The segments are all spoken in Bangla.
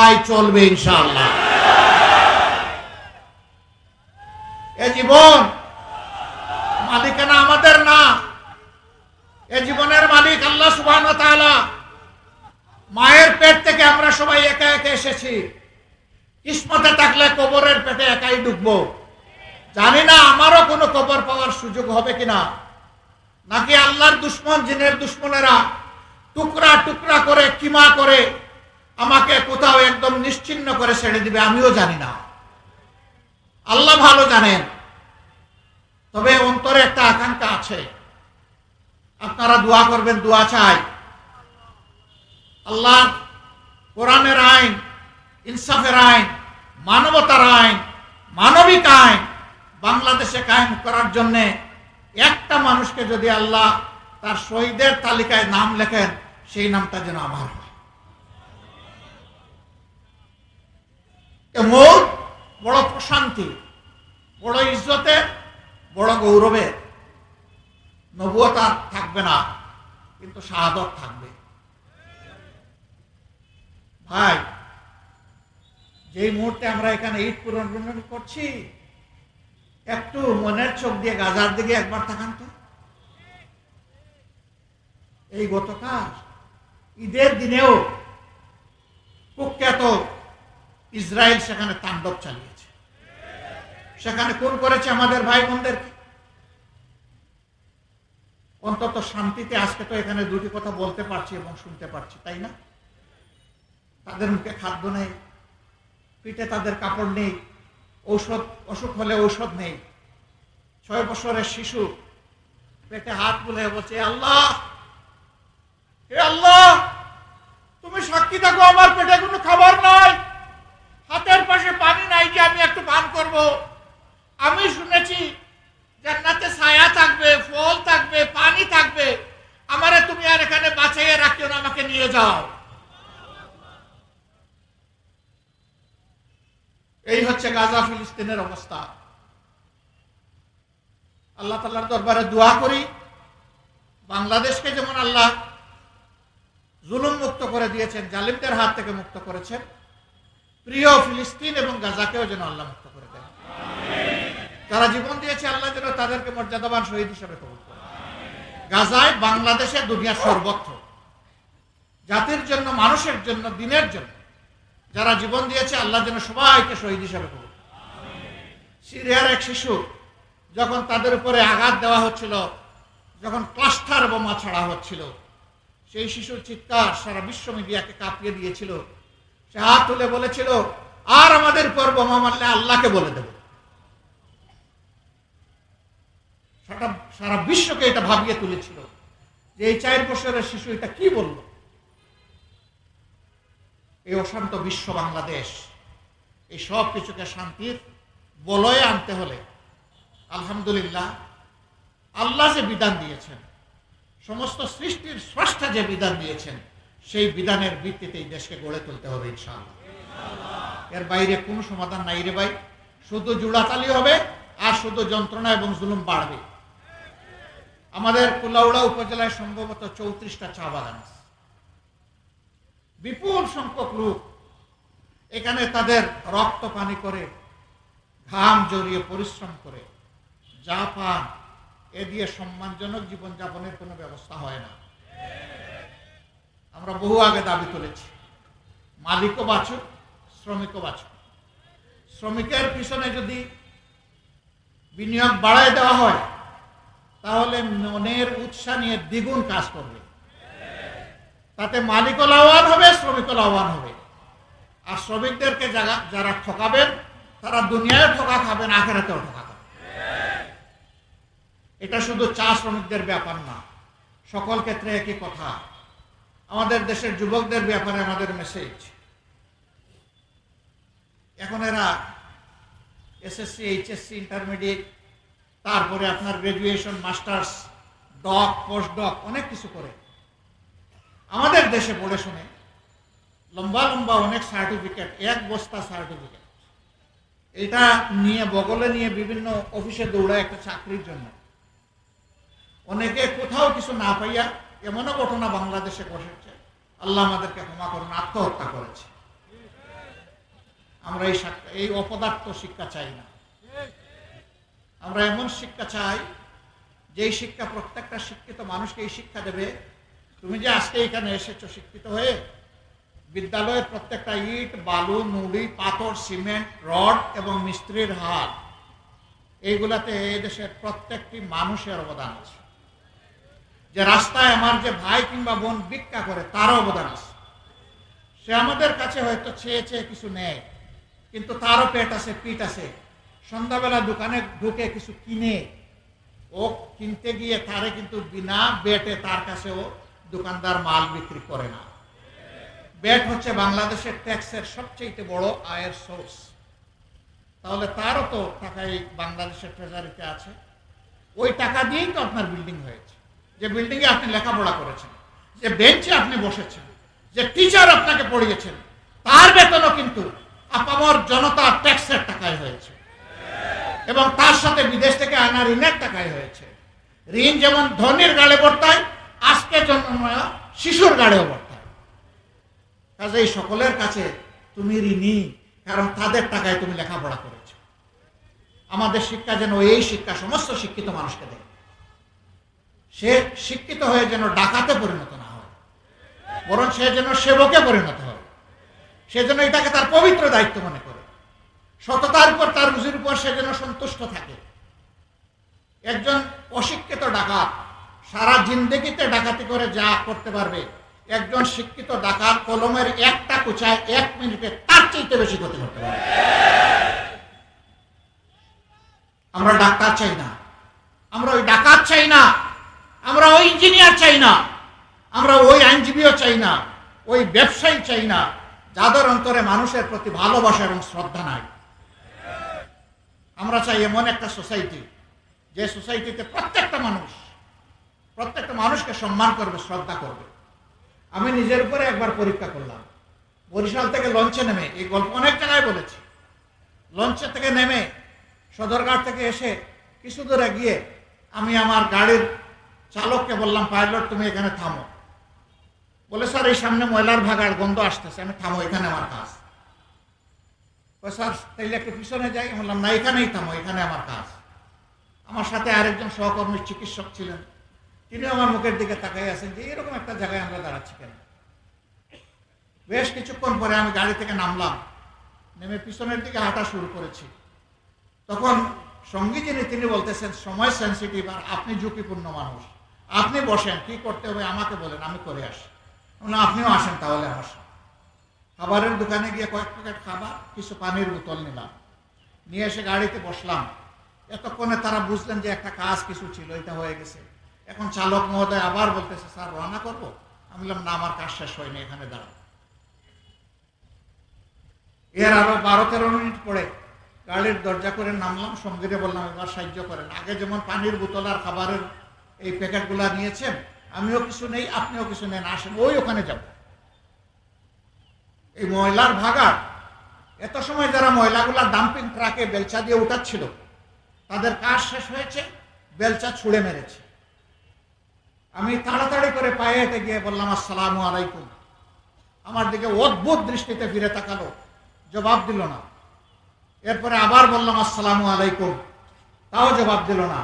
লড়াই চলবে ইনশাআল্লাহ। এ জীবন মালিকানা আমাদের না। এ জীবনের মালিক আল্লাহ তাআলা। মায়ের পেট থেকে আমরা সবাই একা একা এসেছি। কিসমতে থাকলে কবরের পেটে একাই ঢুকবো জানি না আমারও কোনো কবর পাওয়ার সুযোগ হবে কিনা। নাকি আল্লাহর দুশ্মন, জিনের দুশ্মনেরা টুকরা টুকরা করে, কিমা করে আমাকে কোথাও একদম নিশ্চিন্ন করে ছেড়ে দিবে আমিও জানি না। আল্লাহ ভালো জানেন। তবে অন্তরে একটা আকাঙ্ক্ষা আছে। আপনারা দোয়া করবেন, দোয়া চাই। আল্লাহ কোরআনের আইন, ইনসাফের আইন, মানবতার আইন, মানবিক আইন বাংলাদেশে কায়েম করার জন্য একটা মানুষকে যদি আল্লাহ তার শহীদের তালিকায় নাম লেখেন, সেই নামটা যেন আমার হয় এ মৌত বড় প্রশান্তি, বড় ইজ্জতের বড় গৌরবের নবুয়ত আর থাকবে না, কিন্তু শাহাদত থাকবে। ভাই, যেই মুহূর্তে আমরা এখানে ঈদ পূরণ করছি, একটু মনের চোখ দিয়ে গাজার দিকে একবার তাকান তো। এই গতকাল ঈদের দিনেও কুখ্যাত ইসরায়েল সেখানে তাণ্ডব চালিয়েছে। সেখানে কোন করেছে আমাদের ভাই বোনদেরকে। অন্তত শান্তিতে আজকে তো এখানে দুটি কথা বলতে পারছি এবং শুনতে পারছি, তাই না? তাদের মুখে খাদ্য নেই, পিঠে তাদের কাপড় নেই, ঔষধ, অসুখ হলে ঔষধ নেই। ছয় বছরের শিশু পেটে হাত বুলে বলছে আল্লাহ! আল্লাহ! তুমি সাক্ষী থাকো পেটে কোনো খাবার নাই হাতের পাশে পানি নাই যে আমি একটু পান করব। আমি শুনেছি জান্নাতে ছায়া থাকবে, ফল থাকবে, পানি থাকবে। তুমি আর এখানে রাখিও না, আমাকে নিয়ে যাও। এই হচ্ছে গাজা ফিলিস্তিনের অবস্থা। আল্লাহ তাল্লার দরবারে দোয়া করি, বাংলাদেশকে যেমন আল্লাহ জুলুম মুক্ত করে দিয়েছেন, জালিমদের হাত থেকে মুক্ত করেছেন, প্রিয় ফিলিস্তিন এবং গাজাকেও যেন আল্লাহ মুক্ত যারা জীবন দিয়েছে আল্লাহ যেন তাদেরকে মর্যাদাবান শহীদ হিসেবে কবুল করে। গাজায় বাংলাদেশে দুনিয়ার সর্বত্র। জাতির জন্য, মানুষের জন্য, দিনের জন্য। যারা জীবন দিয়েছে আল্লাহ যেন সবাইকে শহীদ হিসাবে করুন সিরিয়ার এক শিশু যখন তাদের উপরে আঘাত দেওয়া হচ্ছিল, যখন ক্লাস্টার বোমা ছাড়া হচ্ছিল, সেই শিশুর চিৎকার সারা বিশ্ব মিডিয়াকে কাঁপিয়ে দিয়েছিল। সে হাত তুলে বলেছিল, আর আমাদের উপর বোমা মারলে আল্লাহকে বলে দেব। সারা সারা বিশ্বকে এটা ভাবিয়ে তুলেছিল। যে এই চার বছরের শিশু এটা কি বলল? এই অশান্ত বিশ্ব বাংলাদেশ, এই সব কিছুকে শান্তির বলয়ে আনতে হলে আলহামদুলিল্লাহ আল্লাহ যে বিধান দিয়েছেন, সমস্ত সৃষ্টির স্রষ্টা যে বিধান দিয়েছেন, সেই বিধানের ভিত্তিতে এই দেশকে গড়ে তুলতে হবে ইনশাআল্লাহ। এর বাইরে কোনো সমাধান নাই রে ভাই। শুধু জুড়াতালি হবে আর শুধু যন্ত্রণা এবং জুলুম বাড়বে। আমাদের কুলাউড়া উপজেলায় সম্ভবত চৌত্রিশটা চা বাগান আছে। বিপুল সংখ্যক লোক এখানে তাদের রক্ত পানি করে, ঘাম জড়িয়ে পরিশ্রম করে, যা পান, এ দিয়ে সম্মানজনক জীবনযাপনের কোনো ব্যবস্থা হয় না। আমরা বহু আগে দাবি তুলেছি, মালিকও বাঁচুক, শ্রমিকও বাঁচুক। শ্রমিকের পিছনে যদি বিনিয়োগ বাড়ায় দেওয়া হয় তাহলে মনের উৎসাহ নিয়ে দ্বিগুণ কাজ করবে। তাতে মালিকও লাভবান হবে, শ্রমিকও লাভবান হবে। আর শ্রমিকদেরকে যারা ঠকাবেন, তারা দুনিয়ায় ঠকা খাবেন, আখেরাতেও ঠকা খাবেন। এটা শুধু চা শ্রমিকদের ব্যাপার না, সকল ক্ষেত্রে একই কথা। আমাদের দেশের যুবকদের ব্যাপারে আমাদের মেসেজ এখন এরা এসএসসি, এইচএসসি ইন্টারমিডিয়েট তারপরে আপনার graduation masters doc post doc অনেক কিছু করে। আমাদের দেশে পড়ে শুনে লম্বা লম্বা অনেক সার্টিফিকেট এক বস্তা সার্টিফিকেট এটা নিয়ে, বগলে নিয়ে বিভিন্ন অফিসে দৌড়ায় একটা চাকরির জন্য। অনেকে কোথাও কিছু না পাইয়া এমনও ঘটনা বাংলাদেশে ঘটেছে। আল্লাহ আমাদেরকে ক্ষমা করুন, আত্মহত্যা করেছে। আমরা এই এই অপদার্থ শিক্ষা চাই না। আমরা এমন শিক্ষা চাই, যেই শিক্ষা প্রত্যেকটা শিক্ষিত মানুষকে এই শিক্ষা দেবে। তুমি যে আজকে এখানে এসেছ শিক্ষিত হয়ে, বিদ্যালয়ের প্রত্যেকটা ইট, বালু, নুড়ি, পাথর, সিমেন্ট, রড এবং মিস্ত্রির হাত, এইগুলাতে এই দেশের প্রত্যেকটি মানুষের অবদান আছে। যে রাস্তায় আমার যে ভাই কিংবা বোন ভিক্ষা করে, তারও অবদান আছে। সে আমাদের কাছে হয়তো চেয়ে চেয়ে কিছু নেয়, কিন্তু তারও পেট আছে, পিঠ আছে। সন্ধ্যাবেলা দোকানে ঢুকে কিছু কিনে, ও কিনতে গিয়ে তারে কিন্তু বিনা বেটে তার কাছেও দোকানদার মাল বিক্রি করে না। বেট হচ্ছে বাংলাদেশের ট্যাক্সের সবচেয়ে বড় আয়ের সোর্স। তাহলে তারও তো টাকা এই বাংলাদেশের ট্রেজারিতে আছে। ওই টাকা দিয়েই তো আপনার বিল্ডিং হয়েছে। যে বিল্ডিংয়ে আপনি লেখাপড়া করেছেন, যে বেঞ্চে আপনি বসেছেন, যে টিচার আপনাকে পড়িয়েছেন, তার বেতনও কিন্তু আপামর জনতার ট্যাক্সের টাকায় হয়েছে। এবং তার সাথে বিদেশ থেকে আনা ঋণের টাকায় হয়েছে। ঋণ যেমন ধনির গাড়ে বর্তায়, আজকে জন্মময় শিশুর গাড়েও বর্তায়। কাজে এই সকলের কাছে তুমি ঋণী, কারণ তাদের টাকায় তুমি লেখাপড়া করেছ। আমাদের শিক্ষা যেন এই শিক্ষা সমস্ত শিক্ষিত মানুষকে দেয়। সে শিক্ষিত হয়ে যেন ডাকাতে পরিণত না হয়, বরং সে যেন সেবকে পরিণত হয়। সে যেন এটাকে তার পবিত্র দায়িত্ব মনে করে। সততার উপর তার রুজির উপর সে যেন সন্তুষ্ট থাকে। একজন অশিক্ষিত ডাকাত সারা জিন্দগিতে ডাকাতি করে যা করতে পারবে। একজন শিক্ষিত ডাকাত কলমের একটা কুচায় এক মিনিটে তার চাইতে বেশি ক্ষতি করতে পারবে। আমরা ডাক্তার চাই না। আমরা ওই ডাকাত চাই না। আমরা ওই ইঞ্জিনিয়ার চাই না। আমরা ওই আইনজীবীও চাই না। ওই ব্যবসায়ী চাই না। যাদের অন্তরে মানুষের প্রতি ভালোবাসা এবং শ্রদ্ধা নাই। আমরা চাই এমন একটা সোসাইটি যে সোসাইটিতে প্রত্যেকটা মানুষ, প্রত্যেকটা মানুষকে সম্মান করবে, শ্রদ্ধা করবে। আমি নিজের উপরে একবার পরীক্ষা করলাম। বরিশাল থেকে লঞ্চে নেমে, এই গল্প অনেক জায়গায় বলেছি। লঞ্চে থেকে নেমে, সদরঘাট থেকে এসে কিছু দূরে গিয়ে আমি আমার গাড়ির চালককে বললাম, পাইলট, তুমি এখানে থামো। বলে, স্যার, এই সামনে ময়লার ভাগার গন্ধ আসতেছে, আমি থামো, এখানে আমার কাজ। স্যার তাইলে একটু পিছনে যাই। বললাম, না, এখানেই থামো, এখানে আমার কাজ। আমার সাথে আরেকজন সহকর্মী চিকিৎসক ছিলেন। তিনি আমার মুখের দিকে তাকাই আছেন যে, এরকম একটা জায়গায় আমরা দাঁড়াচ্ছি কেন? বেশ কিছুক্ষণ পরে আমি গাড়ি থেকে নামলাম, নেমে পিছনের দিকে হাঁটা শুরু করেছি। তখন সঙ্গী যিনি, তিনি বলতেছেন, সময় সেন্সিটিভ আর আপনি ঝুঁকিপূর্ণ মানুষ। আপনি বসেন, কি করতে হবে আমাকে বলেন, আমি করে আসি। আপনিও আসেন তাহলে আমার। খাবারের দোকানে গিয়ে কয়েক প্যাকেট খাবার, কিছু পানির বোতল নিলাম। নিয়ে এসে গাড়িতে বসলাম। এতক্ষণে তারা বুঝলেন যে একটা কাজ কিছু ছিল, এটা হয়ে গেছে। এখন চালক মহোদয় আবার বলতেছে, স্যার, রওনা করব? আমি বললাম, না, আমার কাজ শেষ হয়নি, এখানে দাঁড়াও। এর আরও বারো তেরো মিনিট পরে গাড়ির দরজা করে নামলাম, সঙ্গীরে বললাম, এবার সাহায্য করেন। আগে যেমন পানির বোতল আর খাবারের এই প্যাকেটগুলা নিয়েছেন, আমিও কিছু নেই, আপনিও কিছু নেন, আসেন, ওই ওখানে যাব। এই ময়লার ভাগার এত সময় যারা ময়লাগুলা ডাম্পিং ট্রাকে বেলচা দিয়ে উঠাচ্ছিল, তাদের কাজ শেষ হয়েছে, বেলচা ছুঁড়ে মেরেছে। আমি তাড়াতাড়ি করে পায়ে হেঁটে গিয়ে বললাম, আসসালামু আলাইকুম। আমার দিকে অদ্ভুত দৃষ্টিতে ফিরে তাকালো, জবাব দিল না। এরপরে আবার বললাম, আসসালামু আলাইকুম। তাও জবাব দিল না।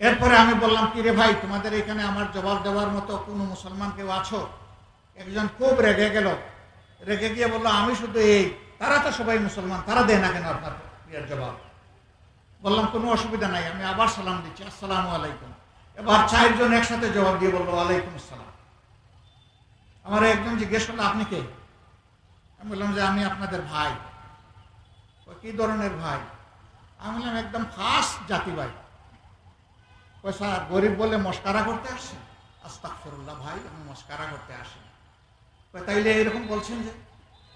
এরপরে আমি বললাম কি রে ভাই, তোমাদের এখানে আমার জবাব দেওয়ার মতো কোনো মুসলমান কেউ আছো? একজন খুব রেগে গেল রেগে গিয়ে বলল, আমি শুধু এই, তারা তো সবাই মুসলমান, তারা দেয় না কেন আপনার প্রিয়ার জবাব? বললাম, কোনো অসুবিধা নাই, আমি আবার সালাম দিচ্ছি, আসসালামু আলাইকুম। এবার চারজন একসাথে জবাব দিয়ে বলল আলাইকুম আসসালাম। আমার একজন জিজ্ঞেস করল, আপনি কে? আমি বললাম যে, আমি আপনাদের ভাই। কি ধরনের ভাই? আমি বললাম, একদম ফার্স্ট জাতি ভাই। স্যার, গরিব বলে মস্কারা করতে আসছেন? আস্তাক ভাই, আমি মস্কারা করতে আসি তাইলে এরকম বলছেন যে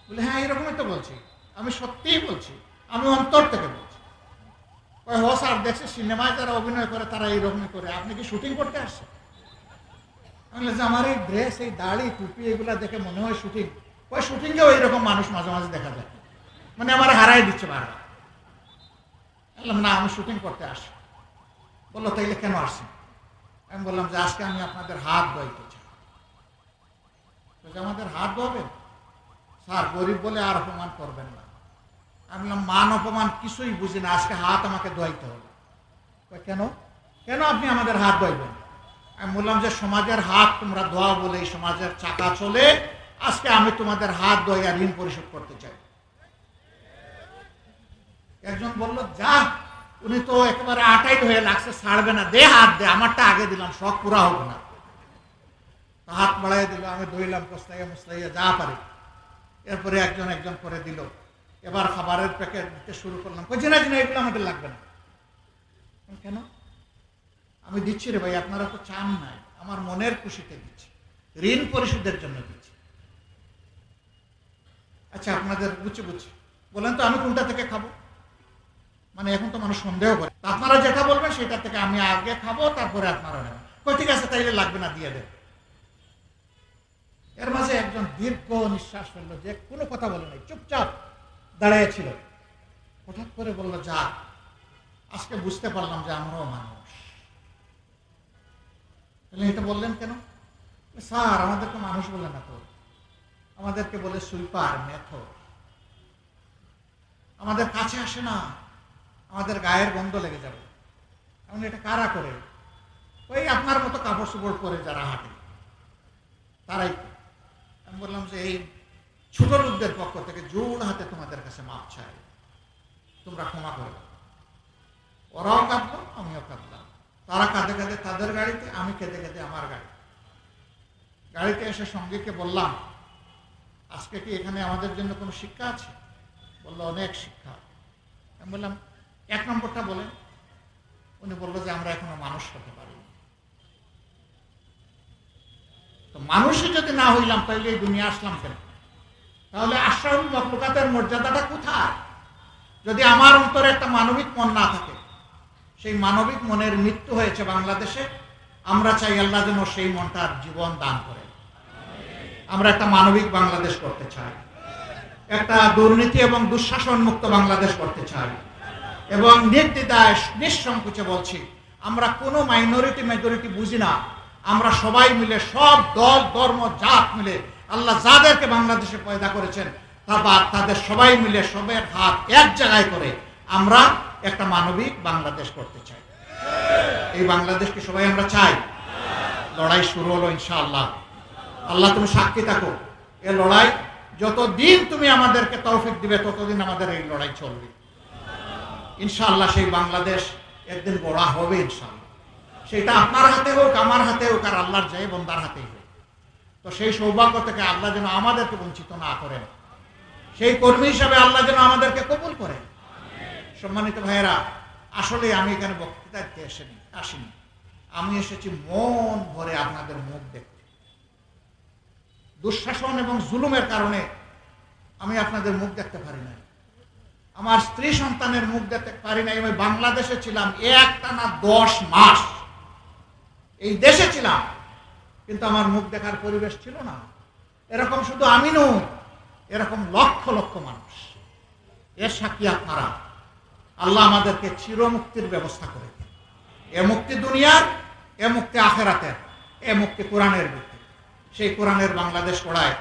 বলে হ্যাঁ এরকমই তো বলছি। আমি সত্যিই বলছি। আমি অন্তর থেকে বলছি। কয় হো স্যার দেখছে সিনেমায় যারা অভিনয় করে তারা এইরকমই করে। আপনি কি শুটিং করতে আসছেন? আমি যে আমার এই ড্রেস এই দাড়ি টুপি এগুলা দেখে মনে হয় শুটিং। ওই শুটিংয়েও এইরকম মানুষ মাঝে মাঝে দেখা যায়। মানে আমার হারাই দিচ্ছে বারবার। বললাম না আমি শুটিং করতে আসি বলল তাইলে কেন আসছেন? আমি বললাম যে আজকে আমি আপনাদের হাত ধোয়াইতে চাই। বলছে, আমাদের হাত ধোবেন? স্যার, গরিব বলে আর অপমান করবেন না। আমি মান অপমান কিছুই বুঝি না, আজকে হাত আমাকে ধোয়াইতে হবে। কেন? কেন আপনি আমাদের হাত ধোয়াইবেন আমি বললাম যে, সমাজের হাত তোমরা ধোয়া বলে সমাজের চাকা চলে, আজকে আমি তোমাদের হাত ধোয়া ঋণ পরিশোধ করতে চাই। একজন বলল, যা, উনি তো একেবারে আটাই হয়ে লাগছে, ছাড়বে না, দে হাত, দে, আমারটা আগে দিলাম, শখ পুরা হোক না। হাত বাড়াই দিল, আমি ধইলাম কস্তাইয়া মুস্তাইয়া যা পারি। এরপরে একজন একজন করে দিল। এবার খাবারের প্যাকেট দিতে শুরু করলাম। কই না জিনা, এগুলো আমাদের লাগবে না। কেন? আমি দিচ্ছি রে ভাই, আপনারা তো চান নাই। আমার মনের খুশিতে দিচ্ছি। ঋণ পরিশোধের জন্য দিচ্ছি। আচ্ছা আপনাদের বুঝছি বুঝছি। বলেন তো, আমি কোনটা থেকে খাব? মানে এখন তো মানুষ সন্দেহ করে। আপনারা যেটা বলবেন, সেটা থেকে আমি আগে খাব, তারপরে আপনারা নেবেন। ঠিক আছে, তাইলে লাগবে না, দিয়ে দেন। এর মাঝে একজন দীর্ঘ নিঃশ্বাস ফেলল, যে কোনো কথা বলে নাই, চুপচাপ দাঁড়িয়ে ছিল। হঠাৎ করে বলল, যা, আজকে বুঝতে পারলাম যে আমরাও মানুষ। তাহলে এটা বললেন কেন? স্যার, আমাদেরকে মানুষ বলে না তো। আমাদেরকে বলে সুইপার, মেথর। আমাদের কাছে আসে না, আমাদের গায়ের গন্ধ লেগে যাবে। এখন এটা কারা করে? ওই আপনার মতো কাপড় চোপড় পরে যারা হাঁটে, তারাই করে। বললাম যে এই ছোট লোকদের পক্ষ থেকে জোর হাতে তোমাদের কাছে মাপ চাই। তোমরা ক্ষমা করে। ওরাও কাঁদলো, আমিও কাঁদলাম। তারা কাঁদে কাঁদে তাদের গাড়িতে, আমি কেঁদে কেঁদে আমার গাড়ি। গাড়িতে এসে সঙ্গীকে বললাম, আজকে কি এখানে আমাদের জন্য কোনো শিক্ষা আছে? বলল, অনেক শিক্ষা। আমি বললাম, এক নম্বরটা বলেন। উনি বলল যে, আমরা এখনও মানুষ হতে পারি তো মানুষই যদি না হইলাম তাহলে এই দুনিয়া আসলাম কেন? তাহলে আশ্রাহুল মখলুকাতের মর্যাদাটা কোথায়? যদি আমার অন্তরে একটা মানবিক মন না থাকে, সেই মানবিক মনের মৃত্যু হয়েছে বাংলাদেশে, আমরা চাই আল্লাহ যেন সেই মনটার জীবন দান করে। আমরা একটা মানবিক বাংলাদেশ করতে চাই। একটা দুর্নীতি এবং দুঃশাসন মুক্ত বাংলাদেশ করতে চাই। এবং নির্দিদায় নিঃসংকোচে বলছি, আমরা কোনো মাইনরিটি মেজরিটি বুঝি না। আমরা সবাই মিলে, সব দল, ধর্ম, জাত মিলে আল্লাহ যাদেরকে বাংলাদেশে পয়দা করেছেন তারপর তাদের সবাই মিলে সবের হাত এক জায়গায় করে আমরা একটা মানবিক বাংলাদেশ করতে চাই। এই বাংলাদেশকে সবাই আমরা চাই। লড়াই শুরু হলো ইনশাআল্লাহ। আল্লাহ তুমি সাক্ষী থাকো। এ লড়াই যতদিন তুমি আমাদেরকে তৌফিক দিবে, ততদিন আমাদের এই লড়াই চলবে। ইনশাআল্লাহ সেই বাংলাদেশ একদিন গড়া হবে ইনশাআল্লাহ। সেটা আপনার হাতে হোক, আমার হাতে হোক, আর আল্লাহর জয় বন্দার হাতেই হোক। তো সেই সৌভাগ্য থেকে আল্লাহ যেন আমাদেরকে বঞ্চিত না করেন। সেই কর্মী হিসাবে আল্লাহ যেন আমাদেরকে কবুল করেন। সম্মানিত ভাইয়েরা, আসলে আমি এখানে বক্তৃতা দিতে এসেনি আসিনি। আমি এসেছি মন ভরে আপনাদের মুখ দেখতে। দুঃশাসন এবং জুলুমের কারণে আমি আপনাদের মুখ দেখতে পারি না আমার স্ত্রী সন্তানের মুখ দেখতে পারি নাই। আমি বাংলাদেশে ছিলাম এক টানা দশ মাস। এই দেশে ছিলাম, কিন্তু আমার মুখ দেখার পরিবেশ ছিল না। এরকম শুধু আমি নই, এরকম লক্ষ লক্ষ মানুষ। এর সাক্ষী আপনারা, আল্লাহ আমাদেরকে চিরমুক্তির ব্যবস্থা করে দেন। এ মুক্তি দুনিয়ার, এ মুক্তি আখেরাতের, এ মুক্তি কোরআনের ভিত্তি সেই কোরআনের বাংলাদেশ পড়ায়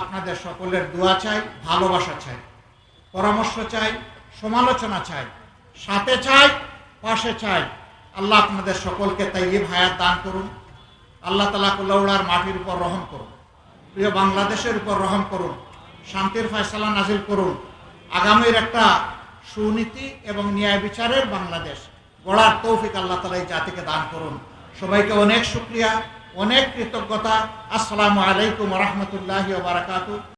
আপনাদের সকলের দোয়া চাই, ভালোবাসা চাই, পরামর্শ চাই, সমালোচনা চাই, সাথে চাই, পাশে চাই আল্লাহ আপনাদের সকলকে তাই হায়াত দান করুন। আল্লাহ তালা কুল্লাউড়ার মাটির উপর রহম করুন। প্রিয় বাংলাদেশের উপর রহম করুন। শান্তির ফয়সালা নাজিল করুন। আগামীর একটা সুনীতি এবং ন্যায় বিচারের বাংলাদেশ গড়ার তৌফিক আল্লাহ তালা এই জাতিকে দান করুন। সবাইকে অনেক শুক্রিয়া, অনেক কৃতজ্ঞতা। আসসালামু আলাইকুম রহমতুল্লাহ বারাকাতু